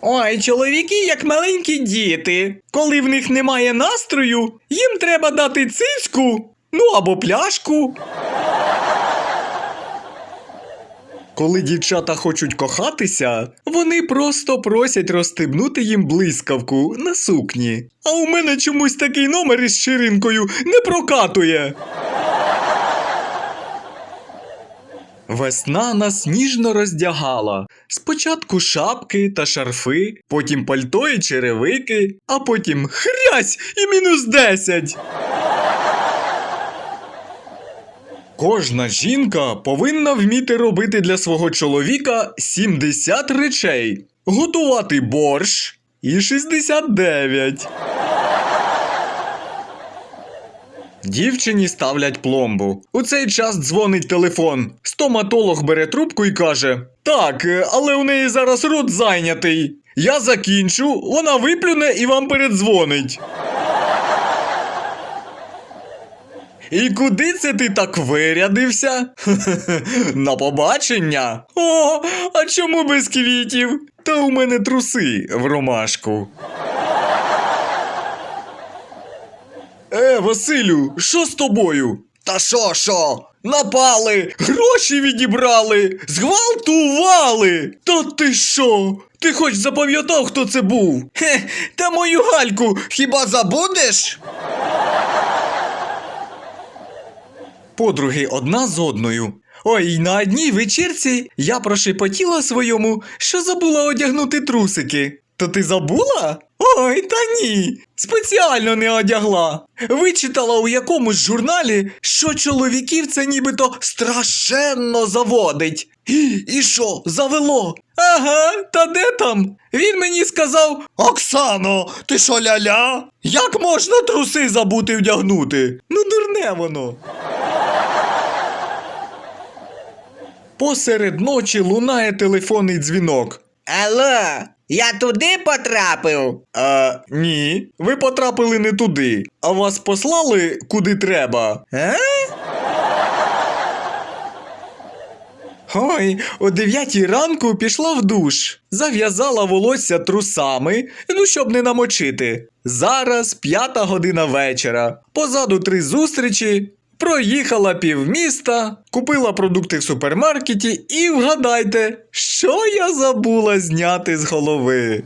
Ой, чоловіки, як маленькі діти. Коли в них немає настрою, їм треба дати цицьку, ну або пляшку. Коли дівчата хочуть кохатися, вони просто просять розстебнути їм блискавку на сукні. А у мене чомусь такий номер із ширинкою не прокатує. Весна нас ніжно роздягала. Спочатку шапки та шарфи, потім пальто і черевики, а потім хрясь і мінус 10. Кожна жінка повинна вміти робити для свого чоловіка 70 речей, готувати борщ і 69. Дівчині ставлять пломбу. У цей час дзвонить телефон. Стоматолог бере трубку і каже: Так, е, але у неї зараз рот зайнятий. Я закінчу, вона виплюне і вам передзвонить. І куди це ти так вирядився? На побачення? О, а чому без квітів? Та у мене труси в ромашку. Е, Василю, що з тобою? Та що, що? Напали, гроші відібрали, зґвалтували. Та ти що? Ти хоч запам'ятав, хто це був? Хе, та мою гальку хіба забудеш? Подруги одна з одною. Ой, на одній вечірці я прошепотіла своєму, що забула одягнути трусики. То ти забула? Ой, та ні. Спеціально не одягла. Вичитала у якомусь журналі, що чоловіків це нібито страшенно заводить. І, що, завело? Ага, та де там? Він мені сказав: Оксано, ти що ля-ля? Як можна труси забути вдягнути? Ну, дурне воно. Посеред ночі лунає телефонний дзвінок. Алло, я туди потрапив? А, ні, ви потрапили не туди, а вас послали куди треба. А? Ой, о дев'ятій ранку пішла в душ, зав'язала волосся трусами, ну щоб не намочити. Зараз п'ята година вечора. Позаду три зустрічі. Проїхала півміста, купила продукти в супермаркеті і вгадайте, що я забула зняти з голови.